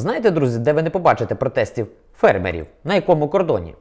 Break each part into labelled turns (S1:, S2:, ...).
S1: Знаєте, друзі, де ви не побачите протестів фермерів? На якому кордоні?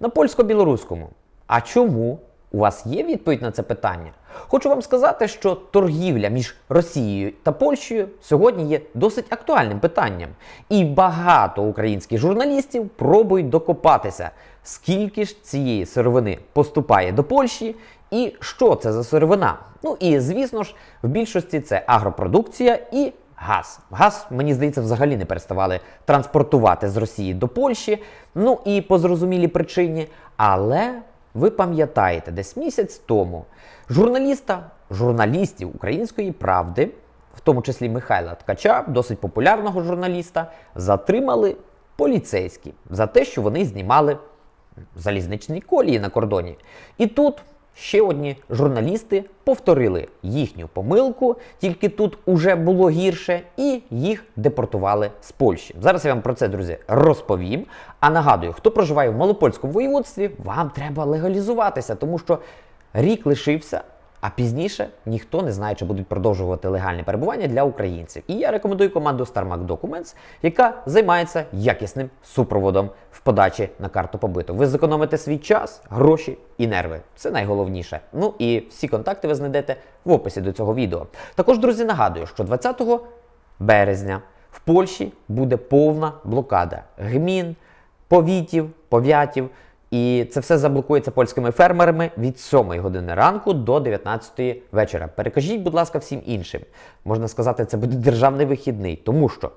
S1: На польсько-білоруському. А чому? У вас є відповідь на це питання? Хочу вам сказати, що торгівля між Росією та Польщею сьогодні є досить актуальним питанням. І багато українських журналістів пробують докопатися, скільки ж цієї сировини поступає до Польщі і що це за сировина. Ну і звісно ж, в більшості це агропродукція і газ. Газ, мені здається, взагалі не переставали транспортувати з Росії до Польщі. Ну і по зрозумілій причині. Але ви пам'ятаєте, десь місяць тому журналіста, журналістів української правди, в тому числі Михайла Ткача, досить популярного журналіста, затримали поліцейські за те, що вони знімали залізничні колії на кордоні. І тут ще одні журналісти повторили їхню помилку, тільки тут уже було гірше, і їх депортували з Польщі. Зараз я вам про це, друзі, розповім. А нагадую, хто проживає в Малопольському воєводстві, вам треба легалізуватися, тому що рік лишився. А пізніше ніхто не знає, чи будуть продовжувати легальне перебування для українців. І я рекомендую команду StarMac Documents, яка займається якісним супроводом в подачі на карту побиту. Ви зекономите свій час, гроші і нерви. Це найголовніше. Ну і всі контакти ви знайдете в описі до цього відео. Також, друзі, нагадую, що 20 березня в Польщі буде повна блокада гмін, повітів, пов'ятів. І це все заблокується польськими фермерами від 7 години ранку до 19 вечора. Перекажіть, будь ласка, всім іншим. Можна сказати, це буде державний вихідний, тому що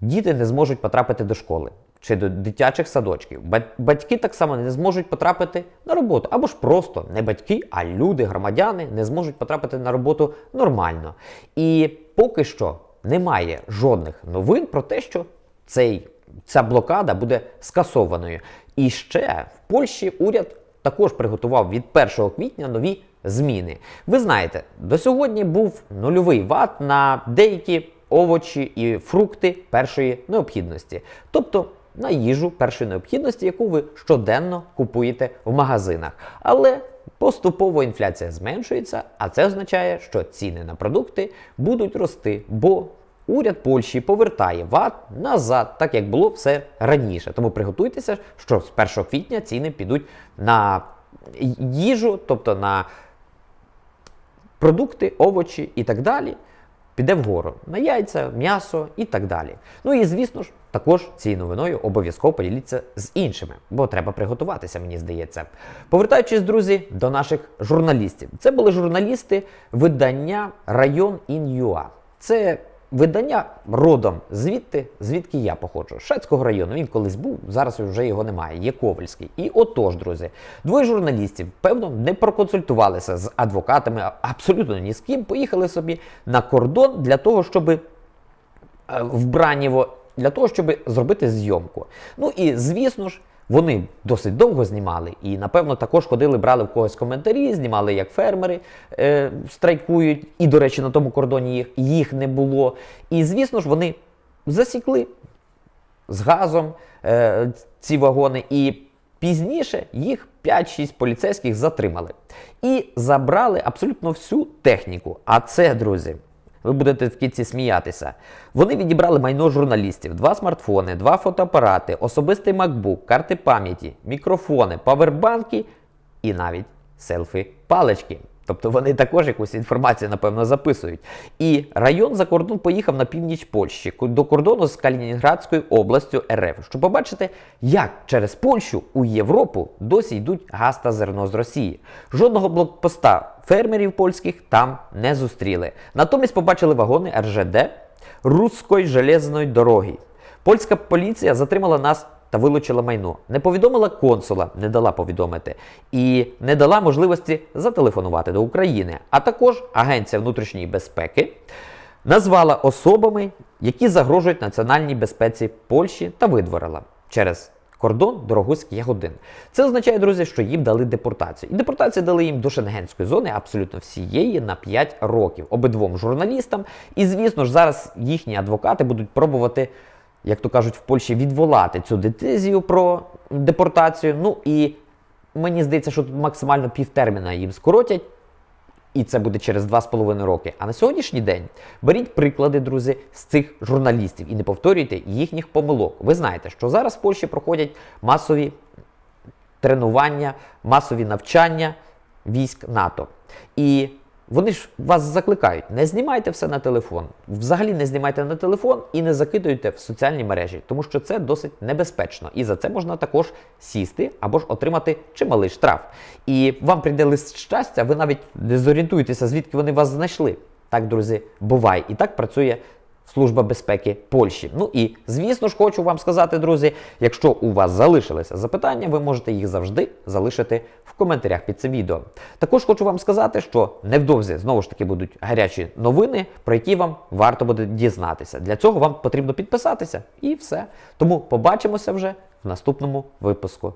S1: діти не зможуть потрапити до школи чи до дитячих садочків. Ба- Батьки так само не зможуть потрапити на роботу. Або ж просто не батьки, а люди, громадяни не зможуть потрапити на роботу нормально. І поки що немає жодних новин про те, що цей, ця блокада буде скасованою. І ще в Польщі уряд також приготував від 1 квітня нові зміни. Ви знаєте, до сьогодні був нульовий ват на деякі овочі і фрукти першої необхідності, тобто на їжу першої необхідності, яку ви щоденно купуєте в магазинах. Але поступово інфляція зменшується, а це означає, що ціни на продукти будуть рости, бо уряд Польщі повертає ВАТ назад, так як було все раніше. Тому приготуйтеся, що з 1 квітня ціни підуть на їжу, тобто на продукти, овочі і так далі. Піде вгору на яйця, м'ясо і так далі. Ну і звісно ж, також цією новиною обов'язково поділіться з іншими, бо треба приготуватися, мені здається. Повертаючись, друзі, до наших журналістів. Це були журналісти видання Район Ін'юа. Це видання родом звідти, звідки я походжу. Шацького району. Він колись був, зараз вже його немає. Є Ковальський. І отож, друзі, двоє журналістів, певно, не проконсультувалися з адвокатами, абсолютно ні з ким. Поїхали собі на кордон для того, щоб е, в для того, щоб зробити зйомку. Ну і звісно ж, вони досить довго знімали, і напевно також ходили, брали в когось коментарі, знімали, як фермери е, страйкують. І, до речі, на тому кордоні їх, їх не було. І звісно ж, вони засікли з газом е, ці вагони, і пізніше їх 5-6 поліцейських затримали і забрали абсолютно всю техніку. А це, друзі, ви будете в кінці сміятися. Вони відібрали майно журналістів: два смартфони, два фотоапарати, особистий MacBook, карти пам'яті, мікрофони, павербанки і навіть селфі-палички. Тобто вони також якусь інформацію, напевно, записують. І район за кордон поїхав на північ Польщі до кордону з Калінінградською областю РФ, щоб побачити, як через Польщу у Європу досі йдуть газ та зерно з Росії. Жодного блокпоста фермерів польських там не зустріли. Натомість побачили вагони РЖД Руської железної дороги. Польська поліція затримала нас та вилучила майно. Не повідомила консула, не дала повідомити, і не дала можливості зателефонувати до України. А також Агенція внутрішньої безпеки назвала особами, які загрожують національній безпеці Польщі та видворила через кордон Дорогуськ Ягодин. Це означає, друзі, що їм дали депортацію. І депортацію дали їм до Шенгенської зони абсолютно всієї на 5 років обидвом журналістам. І звісно ж, зараз їхні адвокати будуть пробувати як то кажуть в Польщі, відволати цю децизію про депортацію. Ну і мені здається, що тут максимально півтерміна їм скоротять. і це буде через 2,5 роки. А на сьогоднішній день беріть приклади, друзі, з цих журналістів і не повторюйте їхніх помилок. Ви знаєте, що зараз в Польщі проходять масові тренування, масові навчання військ НАТО. І вони ж вас закликають: не знімайте все на телефон. Взагалі не знімайте на телефон і не закидуйте в соціальні мережі, тому що це досить небезпечно. І за це можна також сісти або ж отримати чималий штраф. І вам прийде лист щастя, ви навіть не зорієнтуєтеся, звідки вони вас знайшли. Так, друзі, буває. І так працює Служба безпеки Польщі. Ну і звісно ж, хочу вам сказати, друзі, якщо у вас залишилися запитання, ви можете їх завжди залишити в коментарях під цим відео. Також хочу вам сказати, що невдовзі знову ж таки будуть гарячі новини, про які вам варто буде дізнатися. Для цього вам потрібно підписатися і все. Тому побачимося вже в наступному випуску.